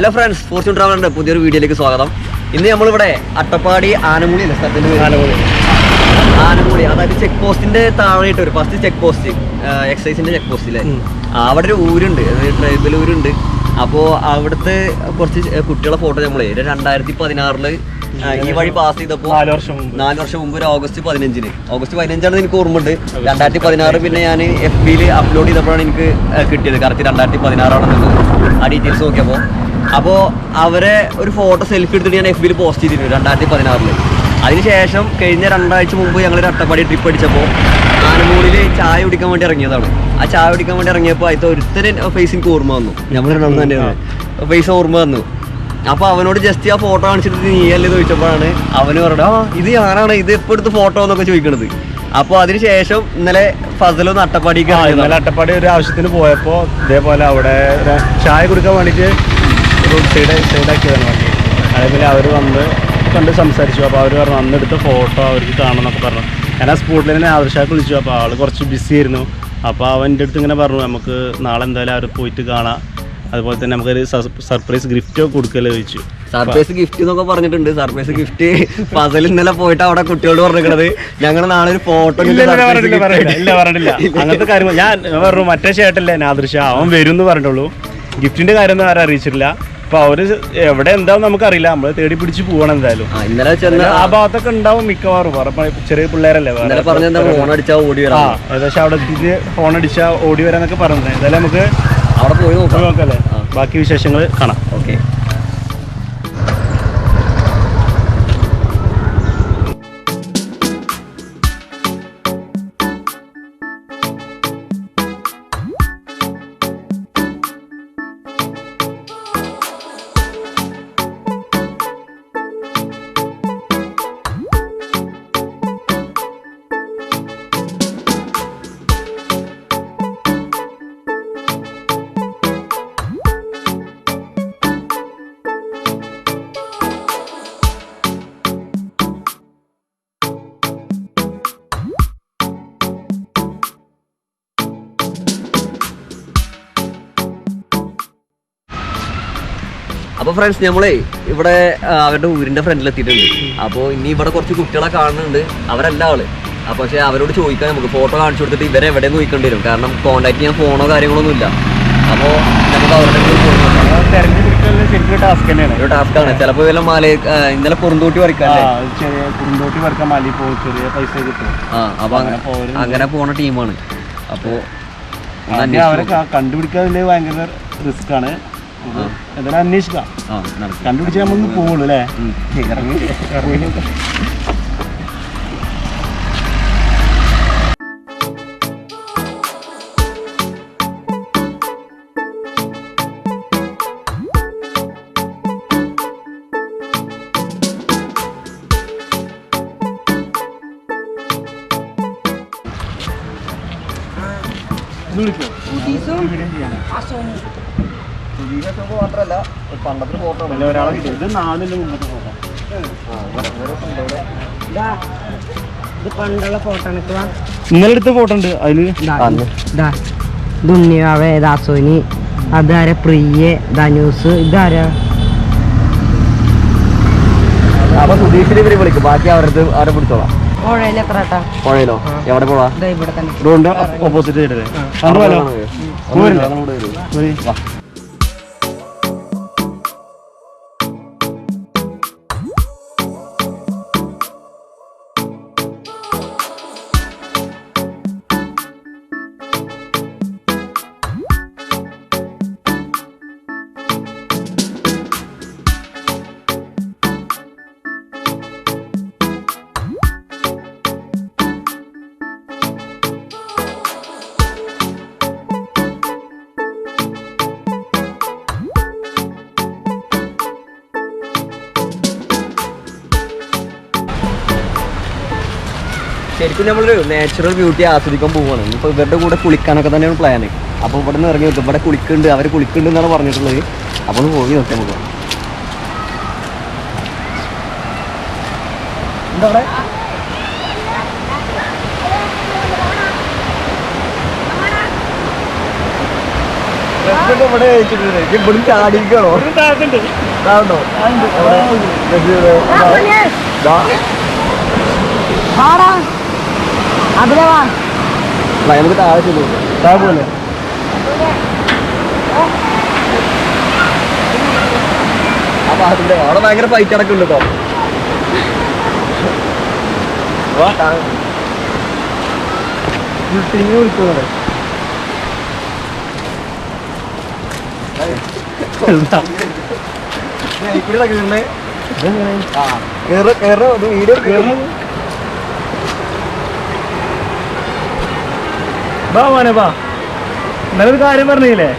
Hello friends Fortune ട്രാവലറിന്റെ പുതിയൊരു വീഡിയോയിലേക്ക് സ്വാഗതം. ഇന്ന് നമ്മളിവിടെ അട്ടപ്പാടി ആനമൂടി അല്ല സ്ഥലത്തിന്റെ പേര്? ആനമൂടി. അതായത് ചെക്ക് പോസ്റ്റിന്റെ താഴെയിട്ട് ഒരു ഫസ്റ്റ് ചെക്ക് പോസ്റ്റ് എക്സൈസിന്റെ ചെക്ക് പോസ്റ്റ് അല്ലേ അവിടെ ഒരു ഊരുണ്ട് ട്രൈബൽ ഊരുണ്ട്. അപ്പോൾ അവിടുത്തെ കുറച്ച് കുട്ടികളെ ഫോട്ടോ നമ്മളെ രണ്ടായിരത്തി പതിനാറിൽ ഈ വഴി പാസ് ചെയ്തപ്പോൾ നാല് വർഷം നാല് വർഷം മുമ്പ് ഒരു ഓഗസ്റ്റ് പതിനഞ്ചിന്. ഓഗസ്റ്റ് പതിനഞ്ചാണ് എനിക്ക് ഓർമ്മയുണ്ട്. രണ്ടായിരത്തി പതിനാറ് പിന്നെ ഞാൻ എഫ് ബിയിൽ അപ്ലോഡ് ചെയ്തപ്പോഴാണ് എനിക്ക് കിട്ടിയത്. കറക്റ്റ് രണ്ടായിരത്തി പതിനാറാണെന്നുള്ളത് ആ ഡീറ്റെയിൽസ് നോക്കിയപ്പോൾ അപ്പോൾ അവരെ ഒരു ഫോട്ടോ സെൽഫി എടുത്തിട്ട് ഞാൻ എഫ് ബിയിൽ പോസ്റ്റ് ചെയ്തിരുന്നു രണ്ടായിരത്തി പതിനാറിൽ. അതിനുശേഷം കഴിഞ്ഞ രണ്ടാഴ്ച മുമ്പ് ഞങ്ങൾ ഒരു അട്ടപ്പാടി ട്രിപ്പ് അടിച്ചപ്പോൾ ആനമൂളിൽ ചായ കുടിക്കാൻ വേണ്ടി ഇറങ്ങിയതാണ്. ആ ചായ കുടിക്കാൻ വേണ്ടി ഇറങ്ങിയപ്പോൾ അതിൽ ഒരുത്തരും ഫേസ് എനിക്ക് ഓർമ്മ വന്നു. ഞമ്മൾ രണ്ടാമത് തന്നെയാണ്. ഫേസ് ഓർമ്മ വന്നു. അപ്പൊ അവനോട് ജസ്റ്റ് ആ ഫോട്ടോ കാണിച്ചിട്ട് നീ അല്ലേ ചോദിച്ചപ്പോഴാണ് അവന് പറഞ്ഞത് ആ ഇത് ഞാനാണ് ഇത് എപ്പോ എടുത്ത് ഫോട്ടോ എന്നൊക്കെ ചോദിക്കണത്. അപ്പൊ അതിനുശേഷം ഇന്നലെ ഫസലൊന്ന് അട്ടപ്പാടിക്ക് ഇന്നലെ അട്ടപ്പാടി ഒരു ആവശ്യത്തിന് പോയപ്പോ ഇതേപോലെ അവിടെ ചായ കുടിക്കാൻ വേണ്ടിട്ട് റോഡ് സൈഡ് സൈഡാക്കിയതാണ് വണ്ടി. അതേപോലെ അവർ വന്ന് കണ്ട് സംസാരിച്ചു. അപ്പോൾ അവർ പറഞ്ഞു അന്നെടുത്ത ഫോട്ടോ അവർക്ക് കാണണം എന്നൊക്കെ പറഞ്ഞു. ഞാൻ ആ സ്പോട്ടിൽ തന്നെ ആദർശാക്ക് വിളിച്ചു. അപ്പോൾ ആൾ കുറച്ച് ബിസി ആയിരുന്നു. അപ്പോൾ അവന്റെ അടുത്ത് ഇങ്ങനെ പറഞ്ഞു നമുക്ക് നാളെ എന്തായാലും അവർ പോയിട്ട് കാണാം. അതുപോലെ തന്നെ നമുക്കൊരു സർപ്രൈസ് ഗിഫ്റ്റോ കൊടുക്കല്ലോ ചോദിച്ചു. സർപ്രൈസ് ഗിഫ്റ്റ് എന്നൊക്കെ പറഞ്ഞിട്ടുണ്ട്. സർപ്രൈസ് ഗിഫ്റ്റ് ഫസൽ ഇന്നലെ പോയിട്ട് അവിടെ കുട്ടികളോട് പറഞ്ഞിരിക്കണത്. ഞങ്ങൾ നാളെ ഒരു ഫോട്ടോ ഇല്ല പറഞ്ഞിട്ടില്ല അങ്ങനത്തെ കാര്യം ഞാൻ പറഞ്ഞു മറ്റേ ചേട്ടല്ലേ നാദൃശ അവൻ വരും എന്ന് പറഞ്ഞിട്ടുള്ളൂ. ഗിഫ്റ്റിന്റെ കാര്യം ഒന്നും ആരും അറിയിച്ചിട്ടില്ല. അപ്പൊ അവർ എവിടെ എന്താവും നമുക്കറിയില്ല. നമ്മൾ തേടി പിടിച്ച് പോകണം എന്തായാലും. ഇന്നലെ ചെന്ന് ആ ഭാഗത്തൊക്കെ ഉണ്ടാവും മിക്കവാറും. ചെറിയ പിള്ളേരല്ലേ ഫോൺ അടിച്ചാ ഓടി ആ വരാം ഏകദേശം അവിടെ എത്തിയിട്ട് ഫോൺ അടിച്ചാ ഓടി വരാന്നൊക്കെ പറഞ്ഞത് എന്തായാലും നമുക്ക് അവിടെ പോയി നോക്കാം. നോക്കല്ലേ ബാക്കി വിശേഷങ്ങൾ കാണാം. ഓക്കെ. അപ്പൊ ഫ്രണ്ട്സ് നമ്മളെ ഇവിടെ അവരുടെ ഊരിന്റെ ഫ്രണ്ടിൽ എത്തിയിട്ടുണ്ട്. അപ്പോൾ ഇനി ഇവിടെ കുറച്ച് കുട്ടികളെ കാണുന്നുണ്ട്. അവരല്ല ആൾ. അപ്പൊ പക്ഷെ അവരോട് ചോദിക്കാൻ നമുക്ക്. ഫോട്ടോ കാണിച്ചു കൊടുത്തിട്ട് ഇവരെ എവിടെ നോക്കേണ്ടി വരും. കാരണം കോൺടാക്ട് ചെയ്യാൻ ഫോണോ കാര്യങ്ങളൊന്നും ഇല്ല. അപ്പോൾ നമുക്ക് അവരുടെ ടാസ്ക് ടാസ്ക്കാണ് ചിലപ്പോൾ വല്ല മാല ഇന്നലെ പുറന്തോട്ടി ചെറിയ കുറുന്തോട്ടി വരക്കാൻ മലി പോകും ചെറിയ പൈസ കിട്ടും. ആ അപ്പൊ അങ്ങനെ അങ്ങനെ പോണ ടീമാണ് അപ്പോ ഒന്ന് അവരെ കണ്ടുപിടിക്കാൻ കണ്ടുപിടിക്കാതില്ലേ ഭയങ്കര റിസ്ക് ആണ്. എന്തായാലും അന്വേഷിക്കാം ആ നടക്കാം കണ്ടുപിടിച്ച് നമ്മളൊന്ന് പോകുള്ളൂ അല്ലേ ഉം. ഇറങ്ങി മാത്രല്ല പണ്ടത്തെ ഫോട്ടോ അല്ല, ഒരാളെ. ഇത് നാലിന് മുമ്പത്തെ ഫോട്ടോ. ഇത് പണ്ടുള്ള ഫോട്ടോ ഇന്നലെ എടുത്ത ഫോട്ടോ ഉണ്ട്. അതിൽ അന്ന്. ദുണ്ണിയാവേ ദാസോനി അതാര പ്രിയെ ധനൂസ് ഇതാരാ അപ്പൊ സുധീഷിനെ ഇവർ വിളിക്കും. ബാക്കി അവരുടെ അവരെ പിടിച്ചോളാം. പുഴയിലോ എവിടെ പോവാ? ഓപ്പോസിറ്റ് സൈഡിലെ പോരി. നമ്മളൊരു നാച്ചുറൽ ബ്യൂട്ടി ആസ്വദിക്കാൻ പോവാണ്. ഇപ്പൊ ഇവരുടെ കൂടെ കുളിക്കാനൊക്കെ തന്നെയാണ് പ്ലാൻ അപ്പോൾ ഇവിടെ നിന്ന് ഇറങ്ങി നോക്കും. ഇവിടെ കുളിക്കുന്നുണ്ട് അവർ കുളിക്കുന്നുണ്ട് എന്നാണ് പറഞ്ഞിട്ടുള്ളത്. അപ്പൊ ഒന്ന് പോയി നോക്കാം നമുക്ക് എന്താ ഇവിടെ ഇവിടെ അതിലെ വാ. നമുക്ക് താഴെ ചെല്ലു താപോലെ അപ്പൊ അതിന്റെ അവിടെ ഭയങ്കര ഫൈറ്റ് അടക്കുണ്ട് കേട്ടോ തിരിഞ്ഞു വിളിക്കുന്നത് വീഡിയോ ബാ മോനെ ബാ ഇന്നലെ ഒരു കാര്യം പറഞ്ഞില്ലേ?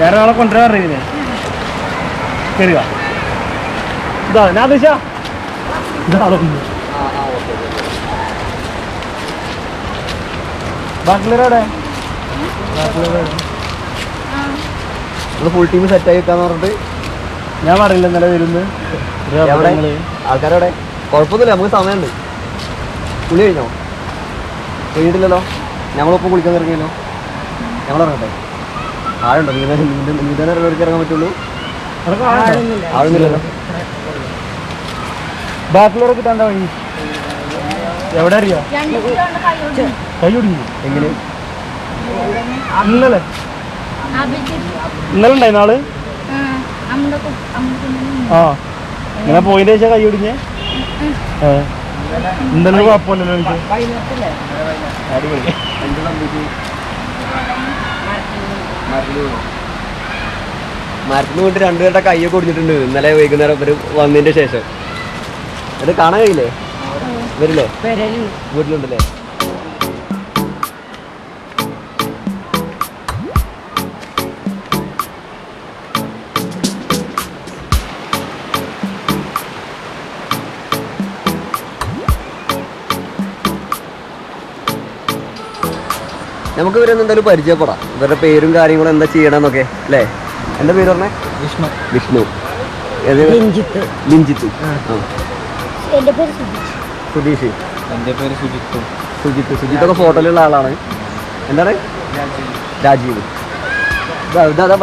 വേറെ ആളെ കൊണ്ടുവരാൻ പറഞ്ഞില്ലേ? കയറുക ഇതാ ഞാൻ ദിശ ഇതാളൊന്ന് ഫുൾ ടീം സെറ്റ് ആയി വെക്കാന്ന് പറഞ്ഞിട്ട് ഞാൻ പറയില്ല ഇന്നലെ വരുന്നു. ആൾക്കാരവിടെ? കുഴപ്പമൊന്നുമില്ല നമുക്ക് സമയമുണ്ട്. പുള്ളി കഴിഞ്ഞോ? കഴിഞ്ഞിട്ടില്ലല്ലോ ഞങ്ങളൊപ്പം കുളിക്കാൻ ഇറങ്ങിയല്ലോ. ഞങ്ങൾ ഇറങ്ങട്ടെ ആളുണ്ടോ നീന്താൻ നീന്താൻ നീന്താൻ ഇറങ്ങി ഇറങ്ങാൻ പറ്റുള്ളൂ? ആളുന്നില്ലല്ലോ ബാക്കിലൂടെ കിട്ടാൻ വഴി? എവിടെ അറിയോ? കൈയൊടിഞ്ഞു എങ്ങനെ? ഇന്നലെ? ഇന്നലെ ഉണ്ടായി നാൾ ആ ഇങ്ങനെ പോയിന്റെ ശേഷം കൈ ഒടിഞ്ഞേ? ഏ. ഇന്നലെ കുഴപ്പമില്ലല്ലോ അടിപൊളി. മരത്തിന് പോയിട്ട് രണ്ടുപേരുടെ കൈയൊക്കെ ഒടിഞ്ഞിട്ടുണ്ട് ഇന്നലെ വൈകുന്നേരം ഇവർ വന്നതിന്റെ ശേഷം. ഇത് കാണാൻ കഴിയില്ലേ? വരില്ലേ വീട്ടിലുണ്ടല്ലേ? നമുക്ക് ഇവരെ എന്തായാലും പരിചയപ്പെടാം. ഇവരുടെ പേരും കാര്യങ്ങളും എന്താ ചെയ്യണമെന്നൊക്കെ അല്ലേ? എന്താ പേര് പറഞ്ഞേ? വിഷ്ണു. വിഷ്ണു. ലിഞ്ചിത്ത് സുധീഷ്. എന്റെ പേര് സുജിത്തു. സുജിത്ത്. സുജിത്തൊക്കെ ഫോട്ടോയിലുള്ള ആളാണ്. എന്താണ്? രാജീവ്.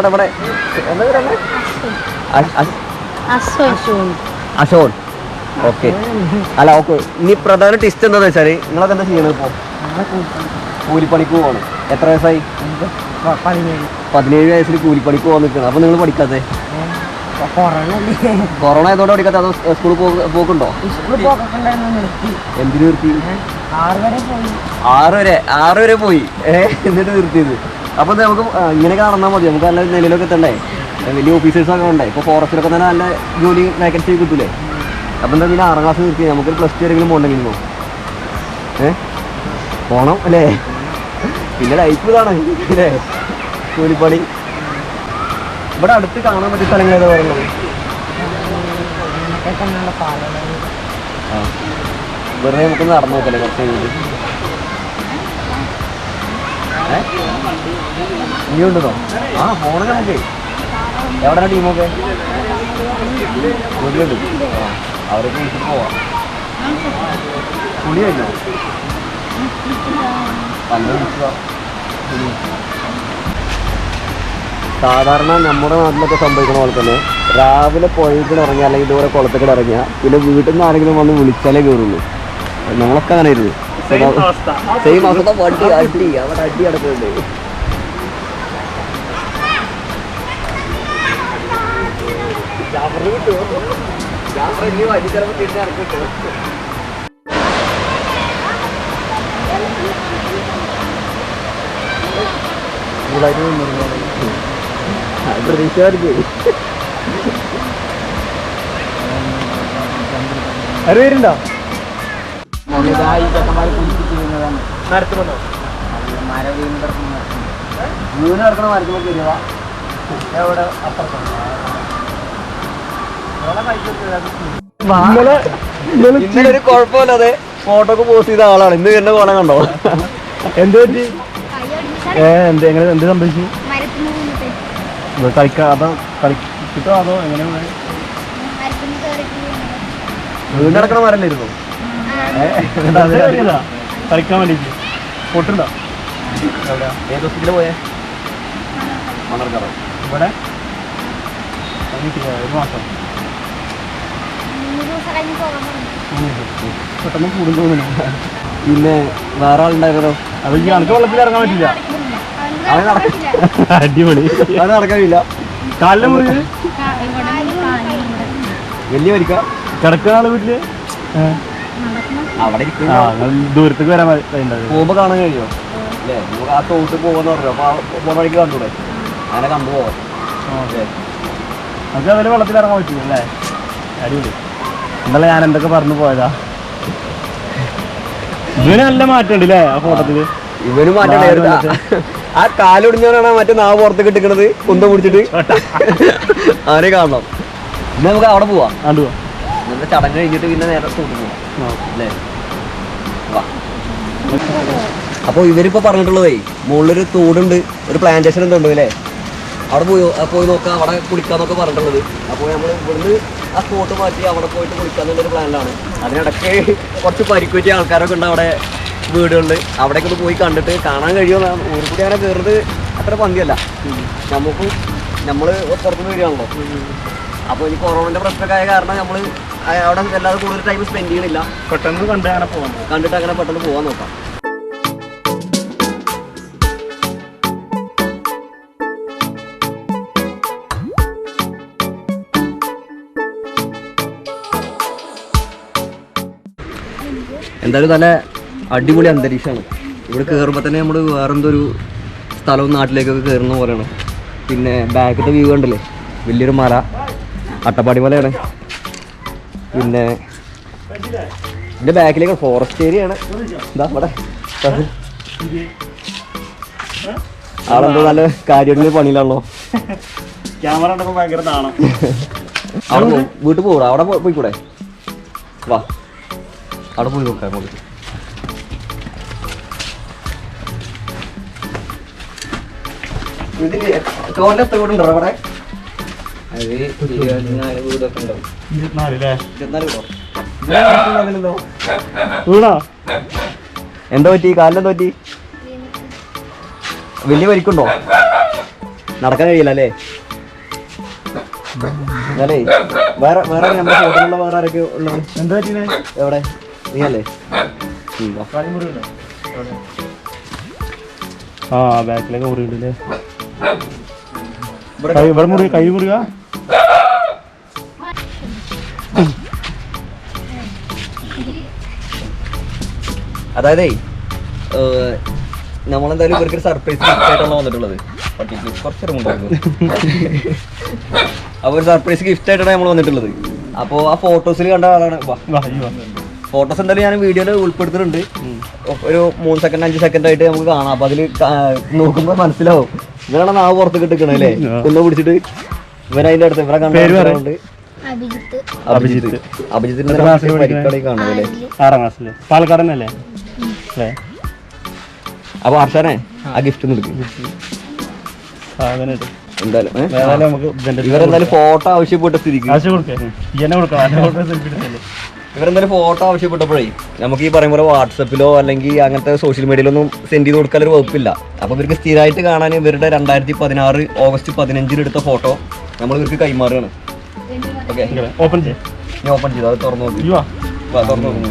ഇവിടെ. എന്താ പേര് പറഞ്ഞേ? അശ്- അശ്- അശ്വൻ. അശോൺ. ഓക്കെ. അല്ല ഓക്കെ. ഇനി പ്രധാന ടിസ്റ്റ് എന്താണെന്ന് വെച്ചാൽ നിങ്ങളൊക്കെ എന്താ ചെയ്യണത് ഇപ്പൊ? കൂലിപ്പണിക്ക് പോവാണ്. എത്ര വയസ്സായി? പതിനേഴ്. വയസ്സിൽ കൂലിപ്പണിക്ക് പോകാൻ നിൽക്കുന്നത് അപ്പൊ നിങ്ങൾ പഠിക്കാതെ കൊറോണ ആയതോടെ ആയതുകൊണ്ട് പഠിക്കാത്ത? അതോ സ്കൂളിൽ പോക്കുണ്ടോ? എന്തിനു നിർത്തി? ആറ് വരെ ആറ് വരെ പോയി. ഏഹ് എന്നിട്ട് നിർത്തിയത്. അപ്പൊ ഇത് നമുക്ക് ഇങ്ങനെ ഇങ്ങനെയൊക്കെ നടന്നാൽ മതി. നമുക്ക് നല്ല നിലയിലൊക്കെ എത്തണ്ടേ? വലിയ ഓഫീസേഴ്സൊക്കെ ഉണ്ടേ. ഇപ്പൊ ഫോറസ്റ്റിലൊക്കെ തന്നെ നല്ല ജോലി വേക്കൻസി കിട്ടൂലേ? അപ്പൊ എന്താ പിന്നെ ആറാം ക്ലാസ് നിർത്തി നമുക്ക് പ്ലസ് ടു ആരെങ്കിലും പോകണ്ടെങ്കിലോ ഏ? പോണം അല്ലേ? പിന്നെ ലൈഫ് ഇതാണ് അല്ലേ? കൂലിപ്പണി. ഇവിടെ അടുത്ത് കാണാൻ പറ്റിയ സ്ഥലങ്ങൾ ഏതാ പറയുന്നത്? വെറുതെ നമുക്ക് നടന്നു നോക്കല്ലേ കുറച്ച് കഴിഞ്ഞിട്ട്? ഇനി ഉണ്ടെന്നോ ആ ഫോണ് നമുക്ക്. എവിടെ ടീമൊക്കെ വീട്ടിലുണ്ട് ആ അവരൊക്കെ വിളിച്ചിട്ട് പോവാം. കുളി സാധാരണ നമ്മുടെ നാട്ടിലൊക്കെ സംഭവിക്കുന്ന പോലെ തന്നെ രാവിലെ പുഴയ്ക്ക് ഇറങ്ങിയ അല്ലെങ്കിൽ ഇതുപോലെ കുളത്തേക്ക് ഇറങ്ങിയ പിന്നെ വീട്ടിൽ നിന്ന് ആരെങ്കിലും വന്ന് വിളിച്ചാലേ കയറുള്ളൂ നമ്മളൊക്കെ അങ്ങനെ ഇരുന്നു സെയിം അവസ്ഥ. വണ്ടി അടി അവിടെ അടി നടക്കുന്നുണ്ട്. പ്രതീക്ഷ ആര് പേരുണ്ടോ വീട് നടക്കണ മരക്കുമ്പോൾ കയറിയതാ. എവിടെ? ഇന്നലെ ഒരു കുഴപ്പമില്ലാതെ ഫോട്ടോ ഒക്കെ പോസ്റ്റ് ചെയ്ത ആളാണ്. ഇന്ന് എന്നെ കോണം കണ്ടോ? എന്ത് പറ്റി? ഏ എന്ത് എങ്ങനെ എന്ത് സംഭവിച്ചു? മരത്തിന് വീണിട്ട് ഇത് കളിക്കാ അതോ കളിച്ചിട്ടോ അതോ എങ്ങനെ നടക്കണ മരല്ലായിരുന്നു കളിക്കാൻ വേണ്ടിട്ട്. പൊട്ടുണ്ടോ ഏത് ഹോസ്പിറ്റലിൽ പോയേ? മണ്ണാർക്കാട്. ഇവിടെ? ഒരു മാസം. പെട്ടെന്ന് കൂടും തോന്നുന്നു. പിന്നെ വേറെ ആളുണ്ടായിരുന്നോ അത് ഈ അനക്ക് വെള്ളത്തിൽ ഇറങ്ങാൻ പറ്റില്ല. അവൻ അടിപൊളി. അത് നടക്കാനില്ല. കാലിലെ മുറി? വലിയ വരിക്ക. കിടക്കുന്ന ആൾ വീട്ടിൽ? അവിടെ ഇരിക്കുന്ന ദൂരത്തേക്ക് വരാൻ പോകുമ്പോ കാണാൻ കഴിയോ? അല്ലേ? നമുക്ക് ആ തോട്ട് പോകുന്ന പറഞ്ഞു? അപ്പൊ പോണ വഴിക്ക് കണ്ടൂടെ? അങ്ങനെ കണ്ടു പോവാം. അതെ നമുക്ക് അതിൽ വെള്ളത്തിൽ ഇറങ്ങാൻ പറ്റില്ല അല്ലേ? അടിപൊളി. എന്നാലും ഞാൻ എന്തൊക്കെ പറഞ്ഞു പോയതാ? ഇതിന് നല്ല മാറ്റം അല്ലേ ആ ഫോട്ടോത്തിൽ? ഇവന് മാറ്റം ആ കാലൊടിഞ്ഞവനാണ് മറ്റേ നാവ് പുറത്തേക്ക് ഇട്ടിക്കണത് കുന്തം പിടിച്ചിട്ട്. അവനെ കാണണം? ഇന്ന് നമുക്ക് അവിടെ പോവാം. ഇന്നത്തെ ചടങ്ങ് കഴിഞ്ഞിട്ട് പിന്നെ നേരെ തോട്ട് പോവാം. അല്ലേ? അപ്പോൾ ഇവരിപ്പോ പറഞ്ഞിട്ടുള്ളതേ മുകളിലൊരു തോടുണ്ട് ഒരു പ്ലാന്റേഷൻ എന്തുണ്ട് അല്ലേ? അവിടെ പോയി പോയി നോക്കാം അവിടെ കുളിക്കാന്നൊക്കെ പറഞ്ഞിട്ടുള്ളത്. അപ്പോൾ നമ്മൾ ഇവിടുന്ന് ആ സ്പോട്ട് മാറ്റി അവിടെ പോയിട്ട് കുളിക്കാന്നുള്ളൊരു പ്ലാനിലാണ് അതിനിടയ്ക്ക് കുറച്ച് പരിക്ക് പറ്റിയ ആൾക്കാരൊക്കെ ഉണ്ട് അവിടെ വീടുകളിൽ അവിടേക്ക് ഒന്ന് പോയി കണ്ടിട്ട് കാണാൻ കഴിയുമോ ഒരു കൂടി അങ്ങനെ കയറുന്നത് അത്ര പന്തിയല്ല. നമുക്ക് നമ്മൾ പുറത്തുനിന്ന് വരികയാണല്ലോ. അപ്പോൾ ഈ കൊറോണന്റെ പ്രശ്നമൊക്കെ ആയ കാരണം നമ്മൾ അവിടെ എല്ലാവരും കൂടുതൽ ടൈം സ്പെൻഡ് ചെയ്യണില്ല. പെട്ടെന്ന് കണ്ട് അങ്ങനെ പോകാൻ കണ്ടിട്ട് അങ്ങനെ പെട്ടെന്ന് പോകാൻ നോക്കാം. എന്തായാലും നല്ല അടിപൊളി അന്തരീക്ഷമാണ്. ഇവിടെ കയറുമ്പോൾ തന്നെ നമ്മൾ വേറെന്തൊരു സ്ഥലവും നാട്ടിലേക്കൊക്കെ കയറുന്ന പോലെയാണ്. പിന്നെ ബാക്കത്തെ വ്യൂ കണ്ടില്ലേ? വലിയൊരു മല അട്ടപ്പാടി മലയാണ്. പിന്നെ എന്റെ ബാക്കിലേക്ക് ഫോറസ്റ്റ് ഏരിയയാണ് എന്താ ഇവിടെ. ആളെന്തോ നല്ല കാര്യങ്ങളിൽ പണിയിലാണല്ലോ. ക്യാമറ ഭയങ്കര നാണം. അവിടെ വീട്ടിൽ പോകൂടാ അവിടെ പോയിക്കൂടെ? വാ. അവിടെ പോയി നോക്കാം നമുക്ക് എന്തോ എത്ര വീടുണ്ടോ അവിടെ? വീടൊക്കെ ഉണ്ടാവും ഇരുപത്തിനാല് വീടോ? എന്താ പറ്റി? കാലിലെന്തോ പറ്റി? വലിയ പരിക്കുണ്ടോ നടക്കാൻ കഴിയില്ല അല്ലേ? അല്ലേ വേറെ വേറെ നമ്മുടെ വേറെ ആരൊക്കെ ഉള്ളത്? എന്താ പറ്റിനെ എവിടെ? നീ അല്ലേ. ആ ബാക്കിലൊക്കെ മുറിയുണ്ട് അല്ലേ ഇവിടെ മുറി കൈ മുറിക അതായതേ നമ്മളെന്തായാലും ഇവർക്ക് ഒരു സർപ്രൈസ് ഗിഫ്റ്റ് ആയിട്ടാണ് വന്നിട്ടുള്ളത്. പട്ടിക്ക് കുറച്ചൊരു മുണ്ടായിരുന്നു അപ്പോൾ ഒരു സർപ്രൈസ് ഗിഫ്റ്റ് ആയിട്ടാണ് നമ്മൾ വന്നിട്ടുള്ളത്. അപ്പോൾ ആ ഫോട്ടോസിൽ കണ്ട ആളാണ്. വാ. വാ വാ. ഫോട്ടോസ് എന്തായാലും ഞാൻ വീഡിയോയിൽ ഉൾപ്പെടുത്തിയിട്ടുണ്ട് ഒരു മൂന്ന് സെക്കൻഡ് അഞ്ച് സെക്കൻഡ് ആയിട്ട് നമുക്ക് കാണാം. അപ്പൊ അതിൽ നോക്കുമ്പോൾ മനസ്സിലാവും. ഇവരാണ് നാവ് പുറത്ത് കിട്ടിക്കണേ അല്ലേ. ഒന്ന് പിടിച്ചിട്ട് ഇവരതിന്റെ അടുത്ത് ഇവരെ. കണ്ടുണ്ട് അഭിജിത്ത്. അഭിജിത്ത്. അഭിജിത്തിന്റെ അല്ലേ? ആറാം ക്ലാസ്സിൽ പാലക്കാട് തന്നെ അല്ലേ? അല്ലേ? അപ്പൊ ഹർഷനെ ആ ഗിഫ്റ്റ് നിൽക്കും എന്തായാലും ഇവരെന്തായാലും ഫോട്ടോ ആവശ്യപ്പെട്ട സ്ഥിതിക്ക്. ഇവരെന്തായാലും ഫോട്ടോ ആവശ്യപ്പെട്ടപ്പോഴേ നമുക്ക് ഈ പറയും പോലെ വാട്സപ്പിലോ അല്ലെങ്കിൽ അങ്ങനത്തെ സോഷ്യൽ മീഡിയയിലൊന്നും സെൻഡ് ചെയ്ത് കൊടുക്കാൻ ഒരു വകുപ്പില്ല. അപ്പോൾ ഇവർക്ക് സ്ഥിരമായിട്ട് കാണാൻ ഇവരുടെ രണ്ടായിരത്തി പതിനാറ് ഓഗസ്റ്റ് പതിനഞ്ചിൽ എടുത്ത ഫോട്ടോ നമ്മൾ ഇവർക്ക് കൈമാറുകയാണ്. ഓക്കെ ഓപ്പൺ ചെയ്യാം. ഓപ്പൺ ചെയ്തു? അത് തുറന്നു നോക്കി. തുറന്നു നോക്കുന്നു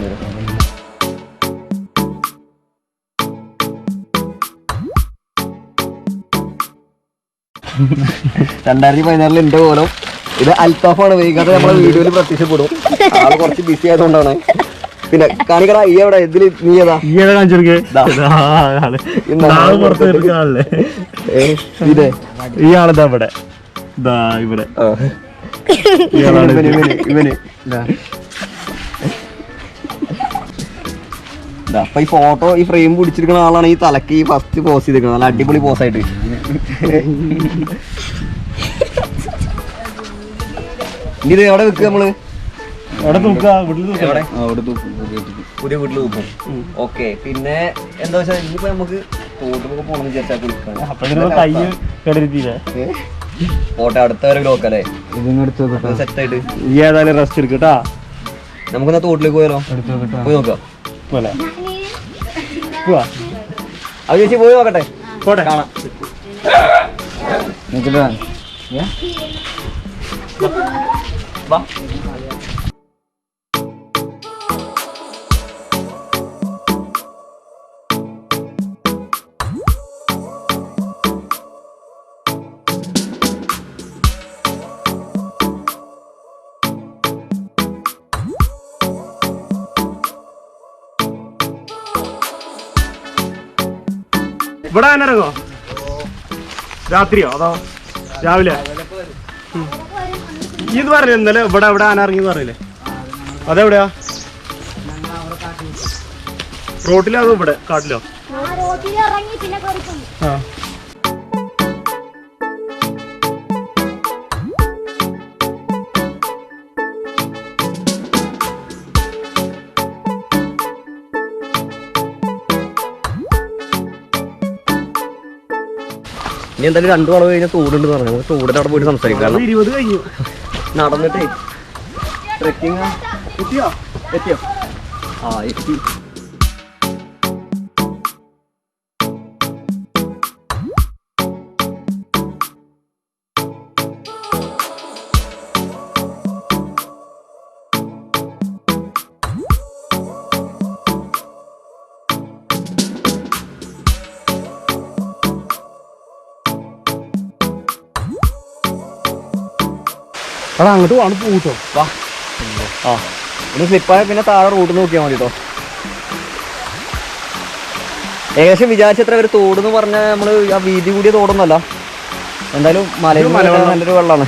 രണ്ടായിരത്തി പതിനാറിൽ എന്റെ പോലും ഇത് അൽത്താഫാണ്. വൈകാതെ നമ്മളെ വീഡിയോയിൽ പ്രത്യക്ഷപ്പെടും. ആൾ കുറച്ച് ബിസി ആയതുകൊണ്ടാണ്. പിന്നെ കാണിക്കടാ ഈ എവിടെ? ഇതിൽ നീ ഏതാ? ഈ ആളിതാ ഇവിടെ? ഇവിടെ. ഇവന്. ഇതാ, അപ്പൊ ഈ ഫോട്ടോ ഈ ഫ്രെയിം പിടിച്ചിരിക്കുന്ന ആളാണ് ഈ തലക്ക് ഈ ഫസ്റ്റ് പോസ് ചെയ്തിരിക്കുന്നത്. നല്ല അടിപൊളി പോസ് ആയിട്ട്. ഇനി ഇത് എവിടെ വെക്കുക നമ്മൾ? പുതിയ വീട്ടിൽ തൂക്കും. ഓക്കെ പിന്നെ എന്താ വെച്ചാൽ ഇനിയിപ്പോ നമുക്ക് തോട്ടുമൊക്കെ പോകണമെന്ന് വിചാരിച്ചാൽ കുളിക്കാൻ. പോട്ടെ അടുത്ത വരെ നോക്കല്ലേ സെറ്റ് ആയിട്ട്. ഈ ഏതായാലും റെസ്റ്റ് എടുക്കട്ടാ നമുക്കെന്നാ തോട്ടിലേക്ക് പോയാലോ? പോയി നോക്കാം. അത് ചേച്ചി പോയി നോക്കട്ടെ. പോട്ടെ. കാണാം. വാ. ഇവിടെ തന്നെ ഇറങ്ങോ രാത്രിയോ? അതോ രാവിലെ. ഈ ഇത് പറഞ്ഞു ഇന്നലെ ഇവിടെ ഇവിടെ ആന ഇറങ്ങി പറഞ്ഞില്ലേ അതെവിടെയാ? റോട്ടിലാകും ഇവിടെ? കാട്ടിലോ? ആ. ഇനി എന്തായാലും രണ്ടു വളവ് കഴിഞ്ഞാൽ ചൂടുണ്ട് പറഞ്ഞു. തോടിന്റെ അവിടെ പോയിട്ട് സംസാരിക്കാം. ഇരുപത് കഴിഞ്ഞു. നടന്നിട്ടേ. ട്രെക്കിങ് എത്തിയോ? എത്തിയോ? ആ എത്തി. എടാ അങ്ങോട്ട് വേണം പോട്ടോ വാ. ആ. ഒന്ന് സ്ലിപ്പായ പിന്നെ താഴെ റൂട്ട് നോക്കിയാൽ മതി കേട്ടോ ഏകദേശം വിചാരിച്ചത്ര ഒരു തോട് എന്ന് പറഞ്ഞാൽ നമ്മൾ ആ വീതി കൂടിയ തോടൊന്നല്ല എന്തായാലും മലയിൽ. നല്ലൊരു വെള്ളമാണ്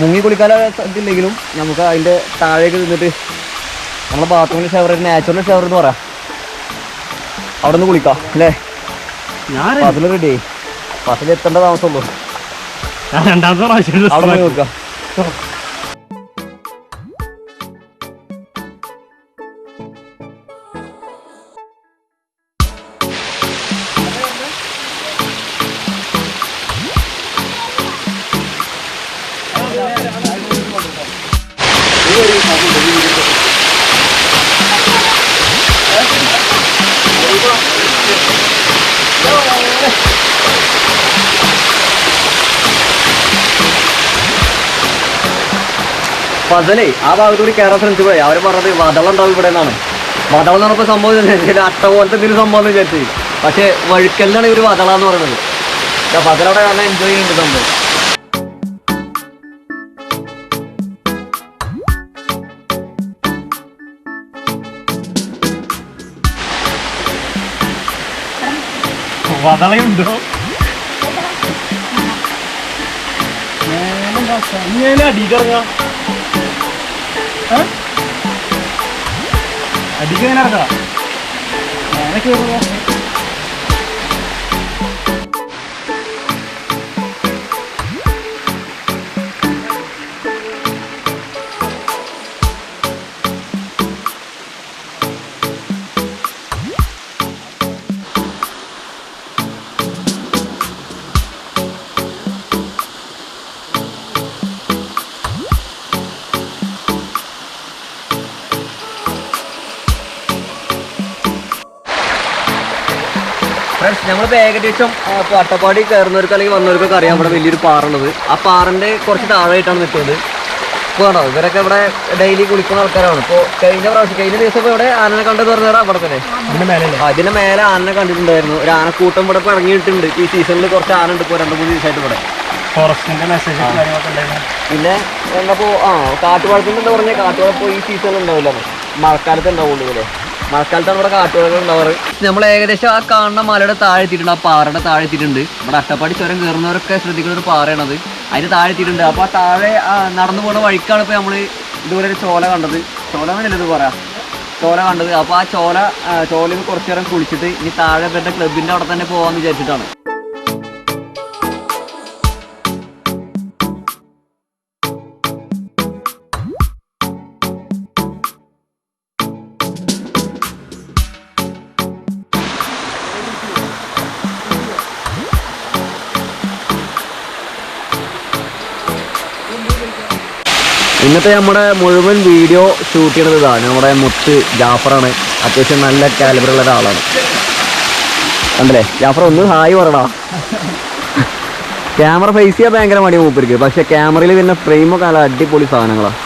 മുങ്ങി കുളിക്കാല ഇതില്ലെങ്കിലും നമുക്ക് അതിന്റെ താഴേക്ക് നിന്നിട്ട് നമ്മളെ ബാത്റൂമിൽ ഷവർ നാച്ചുറൽ ഷവർ എന്ന് പറയാം. അവിടെ നിന്ന് കുളിക്കാം അല്ലേ? ഞാൻ ആയി അപ്പൊ അതിൽ എത്തേണ്ട താമസമുള്ളൂ. ഞാൻ രണ്ടാമത്തെ പ്രാവശ്യം അവിടെ പോയി നോക്കാം അപ്പൊ അതിലേ ആ ഭാഗത്തൂടി കയറാൻ ശ്രമിച്ചു പോയി. അവർ പറഞ്ഞത് വതളം ഉണ്ടാവും ഇവിടെ നിന്നാണ് വതളം എന്ന് പറഞ്ഞപ്പോൾ സംഭവം അട്ട പോലത്തെ എന്തെങ്കിലും സംഭവം എന്ന് വിചാരിച്ചു. പക്ഷെ വഴുക്കലിനാണ് ഇവർ വതള എന്ന് പറയുന്നത്. അപ്പൊ അതിലവിടെ കാണാൻ എൻജോയ് ചെയ്യുന്നുണ്ട് സംഭവം. വതളയുണ്ടോ? ഞാൻ അടിയിലിറങ്ങാം. അടിക്ക് എങ്ങനെ ഇറങ്ങാം നമ്മളിപ്പോ ഏകദേശം അട്ടപ്പാടി കയറുന്നവർക്ക് അല്ലെങ്കിൽ വന്നവർക്കൊക്കെ അറിയാം ഇവിടെ വലിയൊരു പാറുള്ളത് ആ പാറിന്റെ കുറച്ച് താഴെയായിട്ടാണ് നിൽക്കുന്നത്. ഇപ്പോൾ കണ്ടോ ഇവരൊക്കെ ഇവിടെ ഡെയിലി കുളിക്കുന്ന ആൾക്കാരാണ്. ഇപ്പോൾ കഴിഞ്ഞ പ്രാവശ്യം കഴിഞ്ഞ ദിവസം ഇപ്പോൾ ഇവിടെ ആനനെ കണ്ടെന്ന് പറഞ്ഞാൽ അവിടെ തന്നെ? അതിന്റെ മേലെ ആനനെ കണ്ടിട്ടുണ്ടായിരുന്നു. ഒരു ആനക്കൂട്ടം ഇവിടെ ഇപ്പൊ ഇറങ്ങിയിട്ടുണ്ട്. ഈ സീസണിൽ കുറച്ച് ആന ഉണ്ട് ഇപ്പോൾ രണ്ട് മൂന്ന് ദിവസമായിട്ട് ഇവിടെ. ഫോറസ്റ്റിന്റെ മെസ്സേജ് പിന്നെ എന്നപ്പോ ആ കാട്ടുവളത്തിന്റെ പറഞ്ഞ പറഞ്ഞാൽ കാട്ടുവളപ്പ് ഈ സീസണിൽ ഉണ്ടാവില്ല. മഴക്കാലത്ത് ഉണ്ടാവുള്ളൂ മഴക്കാലത്താണ് ഇവിടെ കാട്ടുകളൊക്കെ ഉണ്ടാവാറ്. നമ്മൾ ഏകദേശം ആ കാണുന്ന മലയുടെ താഴെ എത്തിയിട്ടുണ്ട്. ആ പാറയുടെ താഴെ എത്തിയിട്ടുണ്ട്. ഇവിടെ അട്ടപ്പാടി ചുരം കയറുന്നവരൊക്കെ ശ്രദ്ധിക്കുന്ന ഒരു പാറയാണത്. അതിന് താഴെ എത്തിയിട്ടുണ്ട്. അപ്പോൾ ആ താഴെ നടന്നു പോകുന്ന വഴിക്കാണ് ഇപ്പോൾ നമ്മൾ ഇതുപോലെ ഒരു ചോല കണ്ടത്. ചോല എന്നല്ലേ ഇത് പറയാം ചോല കണ്ടത്. അപ്പോൾ ആ ചോല ചോലയിൽ കുറച്ചു നേരം കുളിച്ചിട്ട് ഇനി താഴെ ഇവരുടെ ക്ലബിന്റെ അവിടെ തന്നെ പോകാമെന്ന് വിചാരിച്ചിട്ടാണ്. ഇന്നത്തെ നമ്മുടെ മുഴുവൻ വീഡിയോ ഷൂട്ട് ചെയ്യണത് ഇതാണ് നമ്മുടെ മുത്ത് ജാഫറാണ്. അത്യാവശ്യം നല്ല കാലിബറുള്ള ഒരാളാണ്. കണ്ടില്ലേ? ജാഫർ ഒന്ന് ഹായ് പറടാ. ക്യാമറ ഫേസ് ചെയ്യാൻ ഭയങ്കര മടി മൂപ്പർക്ക്. പക്ഷെ ക്യാമറയിൽ പിന്നെ ഫ്രെയിമൊക്കെ നല്ല അടിപൊളി സാധനങ്ങളാണ്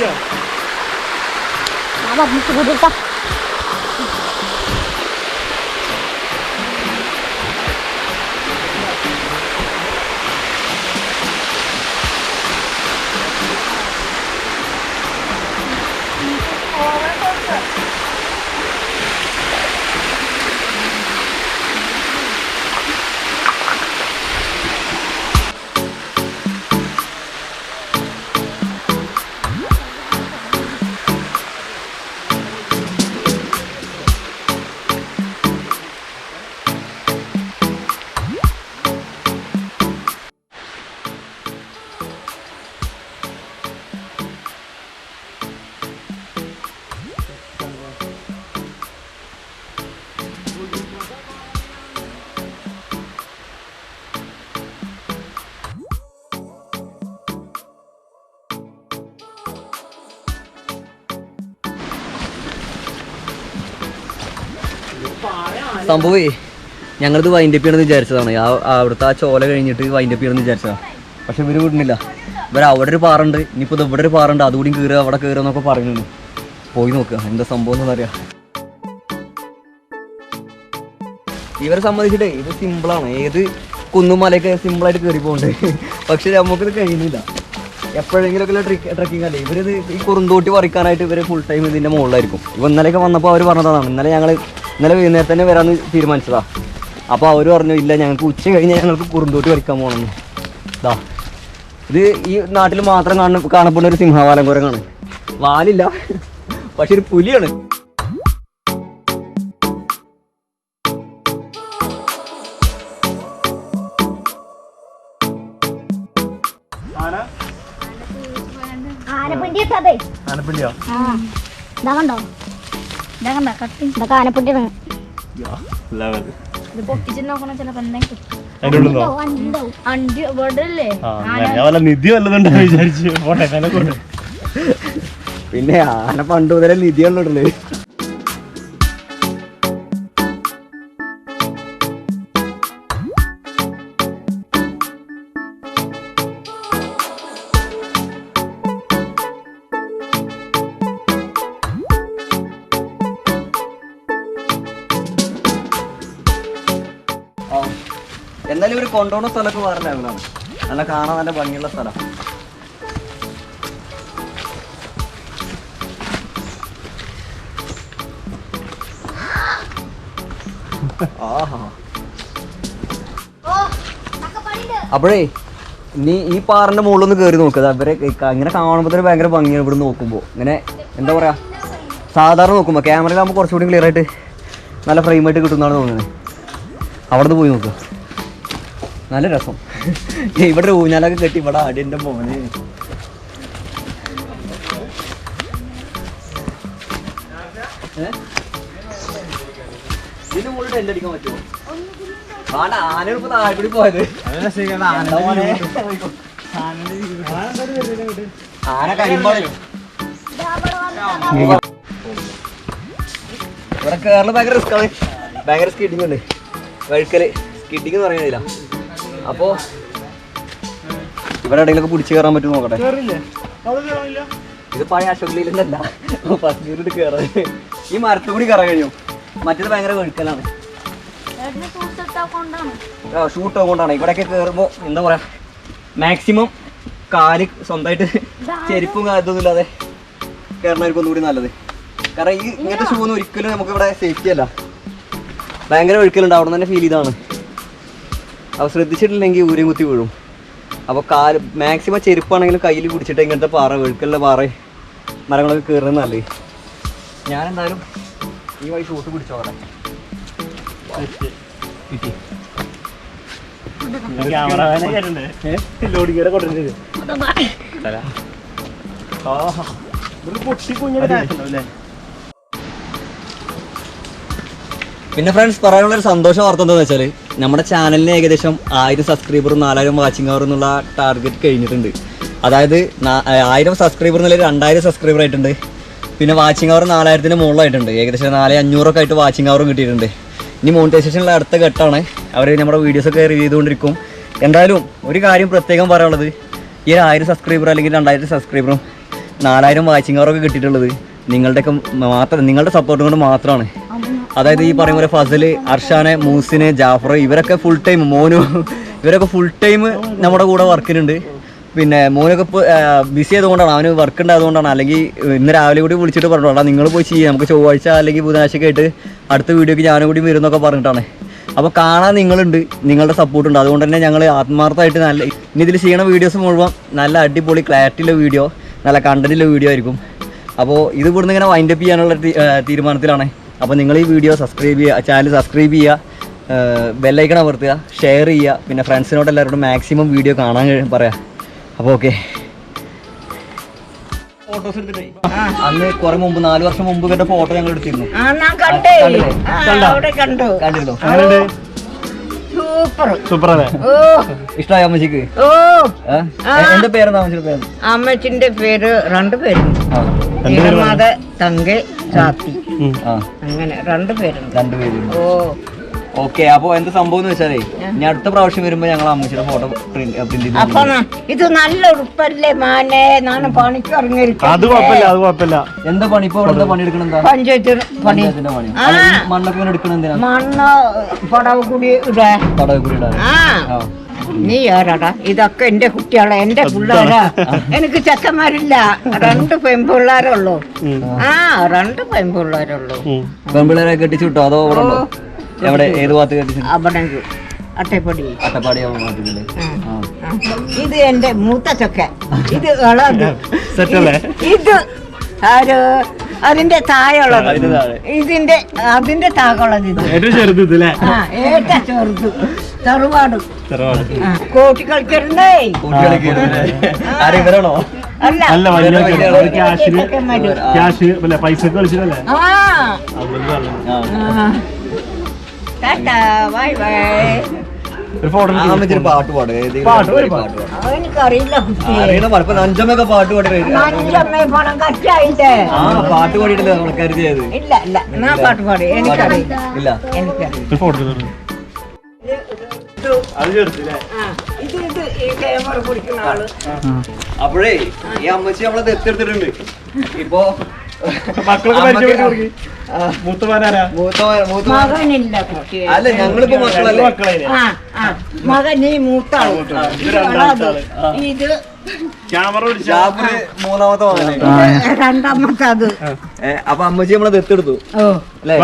ആയിരം പത്ത് ഞങ്ങൾ താഴെ പോട്ടെ കിട്ടിയോ ഞാൻ പറഞ്ഞു കൂടിട്ടാ സംഭവേ ഞങ്ങളിത് വൈൻഡപ്പ് ചെയ്യണമെന്ന് വിചാരിച്ചതാണ്. ആ അവിടുത്തെ ആ ചോല കഴിഞ്ഞിട്ട് വൈൻഡപ്പ് ചെയ്യണമെന്ന് വിചാരിച്ചതാണ് പക്ഷെ ഇവർ വിടുന്നില്ല. ഇവർ അവിടെ ഒരു പാറുണ്ട് ഇനിയിപ്പോൾ ഇത് ഇവിടെ ഒരു പാറുണ്ട് അതുകൂടി കയറുക അവിടെ കയറുക എന്നൊക്കെ പറഞ്ഞു പോയി നോക്കുക എന്താ സംഭവം എന്ന് അറിയാം. ഇവരെ സംബന്ധിച്ചിട്ടേ ഇത് സിമ്പിളാണ് ഏത് കുന്നും മലയൊക്കെ സിമ്പിളായിട്ട് കയറി പോകുന്നുണ്ട് പക്ഷെ നമുക്കിത് കഴിയുന്നില്ല. എപ്പോഴെങ്കിലുമൊക്കെ ട്രിക്ക് ട്രക്കിംഗ് അല്ലേ? ഇവരിത് ഈ കുറുന്തോട്ടി പറിക്കാനായിട്ട് ഇവർ ഫുൾ ടൈം ഇതിന്റെ മുകളിലായിരിക്കും. ഇവ ഇന്നലെയൊക്കെ വന്നപ്പോൾ അവർ പറഞ്ഞതാണ് ഇന്നലെ ഞങ്ങൾ ഇന്നലെ വൈകുന്നേരം തന്നെ വരാമെന്ന് തീരുമാനിച്ചതാ. അപ്പോൾ അവർ പറഞ്ഞു ഇല്ല ഞങ്ങൾക്ക് ഉച്ച കഴിഞ്ഞാൽ ഞങ്ങൾക്ക് കുറുന്തോട്ട് കളിക്കാൻ പോകണമെന്ന് ഇതാ ഇത് ഈ നാട്ടിൽ മാത്രം കാണ കാണപ്പെടുന്ന ഒരു സിംഹവാലം കുരങ്ങാണ് വാലില്ല പക്ഷെ ഒരു പുലിയാണ്. ആന ഇതൊക്കെ ആനപ്പിണ്ടിയാണ് ലെവൽ ഇത് പൊട്ടിച്ച് നോക്കണ ചിലപ്പോ എന്തെങ്കിലും അണ്ടി ഇവിടെ അല്ലേ. ഞാൻ വല്ല നിധി വല്ലതുണ്ടോ വിചാരിച്ചു പോട്ടെ എന്നെ കൊണ്ട് പിന്നെ ആന പണ്ട് മുതലേ നിധിയുള്ളത് കൊണ്ടുപോകുന്ന സ്ഥലമൊക്കെ വേറെ ലെവലാണ് നല്ല കാണാൻ നല്ല ഭംഗിയുള്ള സ്ഥലം. അപ്പോഴേ നീ ഈ പാറിന്റെ മുകളിൽ ഒന്ന് കയറി നോക്കുക അവരെ ഇങ്ങനെ കാണുമ്പോൾ ഭയങ്കര ഭംഗിയാണ് ഇവിടെ നോക്കുമ്പോൾ ഇങ്ങനെ എന്താ പറയാ? സാധാരണ നോക്കുമ്പോൾ ക്യാമറയിലാകുമ്പോൾ കുറച്ചുകൂടി ക്ലിയർ ആയിട്ട് നല്ല ഫ്രെയിം ആയിട്ട് കിട്ടുന്നതാണ് തോന്നുന്നത്. അവിടെ നിന്ന് പോയി നോക്കുക നല്ല രസം. ഇവിടെ ഊഞ്ഞാലൊക്കെ കെട്ടി ഇവിടെ അടിന്റെ മോനെ. മുകളിൽ അടിക്കാൻ പറ്റുമോ? ആന പോയത് ഇവിടെ കേരള ഭയങ്കര റിസ്ക് ആണ്. ഭയങ്കര സ്കിഡിങ് ഉണ്ട്. വഴുക്കൽ. സ്കിഡിങ് എന്ന് പറയുന്നില്ല അപ്പോ ഇവിടെ ഇടയിലൊക്കെ പിടിച്ച് കയറാൻ പറ്റും നോക്കട്ടെ? ഇത് പഴയ അശോക് ലീലല്ല ഫസ്റ്റ് ഗീറിട്ട് കയറാൻ ഈ മരത്തു കൂടി കയറാൻ കഴിയും. മറ്റേത് ഭയങ്കര വെഴുക്കലാണ് കൊണ്ടാണ്. ഷൂട്ട് കൊണ്ടാണ്. ഇവിടെയൊക്കെ കയറുമ്പോൾ എന്താ പറയാ? മാക്സിമം കാൽ സ്വന്തമായിട്ട് ചെരുപ്പും ഇതൊന്നും ഇല്ലാതെ കയറണമായിരിക്കും ഒന്നുകൂടി നല്ലത്. കാരണം ഈ ഇങ്ങനത്തെ ഷൂ ഒന്നും ഒരിക്കലും നമുക്ക് ഇവിടെ സേഫ്റ്റി അല്ല. ഭയങ്കര ഒഴുക്കലുണ്ട് അവിടെ നിന്ന് തന്നെ ഫീൽ ചെയ്താണ് അപ്പോൾ ശ്രദ്ധിച്ചിട്ടില്ലെങ്കിൽ ഊരും കുത്തി വീഴും. അപ്പോൾ കാൽ മാക്സിമം ചെരുപ്പാണെങ്കിലും കയ്യിൽ പിടിച്ചിട്ട് ഇങ്ങനത്തെ പാറ ഒഴുക്കലുള്ള പാറ മരങ്ങളൊക്കെ കയറുന്നത് നല്ലത്. ഞാൻ എന്തായാലും ഈ വഴി ഷൂട്ട് കിട്ടി പൊട്ടി പിന്നെ ഫ്രണ്ട്സ് പറയാനുള്ള ഒരു സന്തോഷ വാർത്ത എന്താണെന്ന് വെച്ചാൽ നമ്മുടെ ചാനലിന് ഏകദേശം ആയിരം സബ്സ്ക്രൈബറും നാലായിരം വാച്ചിങ് അവർ എന്നുള്ള ടാർഗറ്റ് കഴിഞ്ഞിട്ടുണ്ട്. അതായത് ആയിരം സബ്സ്ക്രൈബർ എന്നുള്ള രണ്ടായിരം സബ്സ്ക്രൈബർ ആയിട്ടുണ്ട്. പിന്നെ വാച്ചിങ് അവർ നാലായിരത്തിന് മുകളിലായിട്ടുണ്ട്. ഏകദേശം നാല് അഞ്ഞൂറൊക്കെ ആയിട്ട് വാച്ചിങ് അവറും കിട്ടിയിട്ടുണ്ട്. ഇനി മോണിറ്റൈസേഷനിലെ അടുത്ത ഘട്ടമാണ്. അവർ നമ്മുടെ വീഡിയോസൊക്കെ റിവ്യൂ ചെയ്തുകൊണ്ടിരിക്കും. എന്തായാലും ഒരു കാര്യം പ്രത്യേകം പറയാനുള്ളത്. ഈ ഒരു ആയിരം സബ്സ്ക്രൈബർ അല്ലെങ്കിൽ രണ്ടായിരം സബ്സ്ക്രൈബറും നാലായിരം വാച്ചിങ് അവറൊക്കെ കിട്ടിയിട്ടുള്ളത് നിങ്ങളുടെയൊക്കെ മാത്രം നിങ്ങളുടെ സപ്പോർട്ട് കൊണ്ട് മാത്രമാണ്. അതായത് ഈ പറയുന്ന പോലെ ഫസൽ അർഷാനെ മൂസിന് ജാഫർ ഇവരൊക്കെ ഫുൾ ടൈം മോനു. ഇവരൊക്കെ ഫുൾ ടൈം നമ്മുടെ കൂടെ വർക്കിനുണ്ട് പിന്നെ മോനൊക്കെ ഇപ്പോൾ ബിസി ആയതുകൊണ്ടാണ് അവന് വർക്ക് ഉണ്ടായതുകൊണ്ടാണ്. അല്ലെങ്കിൽ ഇന്ന് രാവിലെ കൂടി വിളിച്ചിട്ട് പറഞ്ഞോളാം. നിങ്ങൾ പോയി ചെയ്യാം. നമുക്ക് ചൊവ്വാഴ്ച അല്ലെങ്കിൽ ബുധനാഴ്ച ആയിട്ട് അടുത്ത വീഡിയോക്ക് ഞാനും കൂടി വരുന്നൊക്കെ പറഞ്ഞിട്ടാണ്. അപ്പോൾ കാണാൻ നിങ്ങളുണ്ട്. നിങ്ങളുടെ സപ്പോർട്ട് ഉണ്ട്. അതുകൊണ്ട് തന്നെ ഞങ്ങൾ ആത്മാർത്ഥമായിട്ട് നല്ല ഇനി ഇതിൽ ചെയ്യണ വീഡിയോസ് മുഴുവൻ നല്ല അടിപൊളി ക്ലാരിറ്റിയുള്ള വീഡിയോ നല്ല കണ്ടന്റുള്ള വീഡിയോ ആയിരിക്കും. അപ്പോൾ ഇത് ഇവിടുന്ന് ഇങ്ങനെ വൈൻഡ് അപ്പ് ചെയ്യാനുള്ള തീരുമാനത്തിലാണ്. അപ്പോൾ നിങ്ങൾ ഈ വീഡിയോ സബ്സ്ക്രൈബ് ചെയ്യുക ചാനൽ സബ്സ്ക്രൈബ് ചെയ്യുക ബെല്ലൈക്കൺ അമർത്തുക ഷെയർ ചെയ്യുക പിന്നെ ഫ്രണ്ട്സിനോട് എല്ലാവരോടും മാക്സിമം വീഡിയോ കാണാൻ കഴിയും പറയാം. അപ്പോൾ ഓക്കെ ഫോട്ടോസ് എടുത്തിട്ടേ അന്ന് കുറെ മുമ്പ് നാല് വർഷം മുമ്പ് കേട്ട ഫോട്ടോ ഞങ്ങൾ എടുത്തിരുന്നു. കണ്ടേ. സൂപ്പർ. സൂപ്പർ അല്ലേ? ഇഷ്ടമായ അമ്മച്ചിക്ക്? ഓ? എന്റെ പേരെന്താ അമ്മച്ചിയുടെ പേര്? അമ്മച്ചിന്റെ പേര് രണ്ടു പേരുണ്ട്. ആ ഇളമാത തങ്ക ചാത്തി. അങ്ങനെ രണ്ടു പേരുണ്ട്. രണ്ടുപേരും ഓ. ഓക്കെ അപ്പൊ എന്ത് സംഭവം എന്ന് വെച്ചാലേ ഇനി അടുത്ത പ്രാവശ്യം വരുമ്പോ ഞങ്ങൾ അമ്മച്ചിയുടെ ഫോട്ടോ അപ്പൊ ഇത് നല്ല ഉടുപ്പല്ലേ മാനെ? നാണ് പണിക്ക് ഇറങ്ങിയിരിക്കും അത് കുഴപ്പമില്ല അത് കുഴപ്പമില്ല. എന്താ പണി? ഇപ്പൊ എന്താ പണി എടുക്കണം എന്താ? പഞ്ചായത്ത് പണി. പഞ്ചായത്തിന്റെ പണി. മണ്ണൊക്കെ എന്തിനാ? മണ്ണ് പടവ് കൂടി ഇടാ. പടവ് കൂടി ഇടാ നീ ആരാടാ? ഇതൊക്കെ എന്റെ കുട്ടികളെ എന്റെ പിള്ളേരാ. എനിക്ക് ചെക്കന്മാരില്ല. രണ്ട് പെൺപിള്ളേരുള്ളൂ ആ രണ്ട് പെൺപിള്ളേരുള്ളൂ. പെൺപിള്ളേരെ കെട്ടിച്ചു കിട്ടോ അതോ എവിടെ? ഏത് ഭാഗത്ത് കെട്ടിച്ചു അവിടെ അട്ടപ്പടി. അട്ടപ്പാടി ഭാഗത്തില്ലേ. ഇത് എന്റെ മൂത്ത ചൊക്കൻ ഇത് ഇളത് Set ഇത് ആര്? അതിന്റെ താഴെയുള്ളത്. ഇതിന്റെ അതിന്റെ താഴെയുള്ളത് ഇത്. ഏറ്റവും ചെറുത് ഇത് അല്ലേ? ആ ഏറ്റ ചെറുത്. ആ, കോട്ടി കളിക്കരുന്നേ അല്ല? വലിയ ക്യാഷിന്. ക്യാഷ് പൈസ കളിച്ചിട്ടല്ലേ? Bye bye. ഒരു ഫോട്ടോ പാട്ട് പാടുക പാട്ട്, ഒരു പാട്ട്. പാട്ട് എനിക്കറിയില്ല കുട്ടിയെ അറിയണ പാട്ട് ഇപ്പൊ അഞ്ചമ്മയൊക്കെ പാട്ട് പാടി അഞ്ചമ്മേ പണം കറ്റായിട്ടേ ആ പാട്ട് പാടിയിട്ടില്ല ആൾക്കാർ ചെയ്ത്. ഇല്ല ഇല്ല. ഞാൻ പാട്ട് പാടി. എനിക്കറിയില്ല. ഇല്ല. ഫോട്ടോ അപ്പോഴേ ഈ അമ്മച്ചി നമ്മളെ ദത്തെടുത്തിട്ടുണ്ട്. ഇപ്പൊ മക്കളൊക്കെ മകനില്ല അല്ല ഞങ്ങളിപ്പോ മക്കളല്ലേ? മക്കളെ ആ ആ. മകൻ ഈ മൂത്ത ആൾ. ഇത്. മൂന്നാമത്തെ മകനെ രണ്ടാമത്തെ അത്. അപ്പൊ അമ്മച്ചി നമ്മളെ എത്തെടുത്തു അല്ലേ?